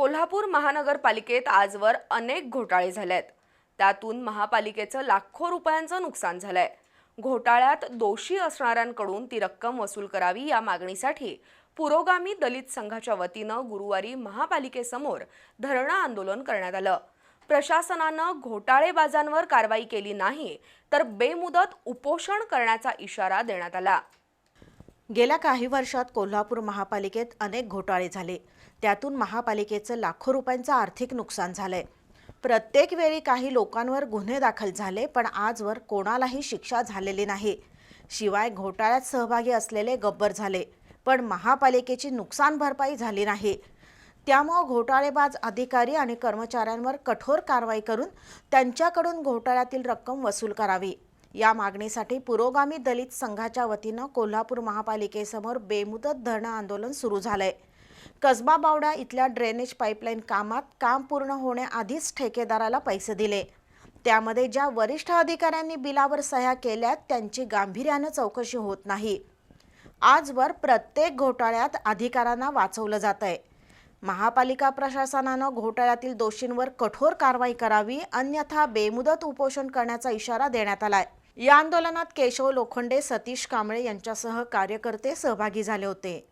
कोल्हापूर महानगरपालिकेत आजवर अनेक घोटाळे झालेत. त्यातून महापालिकेचं लाखो रुपयांचं नुकसान झालंय. घोटाळ्यात दोषी असणाऱ्यांकडून ती रक्कम वसूल करावी या मागणीसाठी पुरोगामी दलित संघाच्या वतीनं गुरुवारी महापालिकेसमोर धरणं आंदोलन करण्यात आलं. प्रशासनानं घोटाळेबाजांवर कारवाई केली नाही तर बेमुदत उपोषण करण्याचा इशारा देण्यात आला. गेल्या काही वर्षात कोल्हापूर महापालिकेत अनेक घोटाळे झाले. त्यातून महापालिकेचं लाखो रुपयांचं आर्थिक नुकसान झालंय. प्रत्येक वेळी काही लोकांवर गुन्हे दाखल झाले पण आजवर कोणालाही शिक्षा झालेली नाही. शिवाय घोटाळ्यात सहभागी असलेले गब्बर झाले पण महापालिकेची नुकसान भरपाई झाली नाही. त्यामुळं घोटाळेबाज अधिकारी आणि कर्मचाऱ्यांवर कठोर कारवाई करून त्यांच्याकडून घोटाळ्यातील रक्कम वसूल करावी. या मागणीसाठी पुरोगामी दलित संघाच्या वतीनं कोल्हापूर महापालिकेसमोर बेमुदत धरणं आंदोलन सुरू झालंय. कसबा बावडा इथल्या ड्रेनेज पाईपलाईन कामात काम पूर्ण होण्याआधीच ठेकेदाराला पैसे दिले. त्यामध्ये ज्या वरिष्ठ अधिकाऱ्यांनी बिलावर सह्या केल्यात त्यांची गांभीर्यानं चौकशी होत नाही. आजवर प्रत्येक घोटाळ्यात अधिकाऱ्यांना वाचवलं जात आहे महापालिका प्रशासनानं घोटाळ्यातील दोषींवर कठोर कारवाई करावी अन्यथा बेमुदत उपोषण करण्याचा इशारा देण्यात आलाय. या आंदोलनात केशव लोखंडे सतीश कांबळे यांच्यासह कार्यकर्ते सहभागी झाले होते.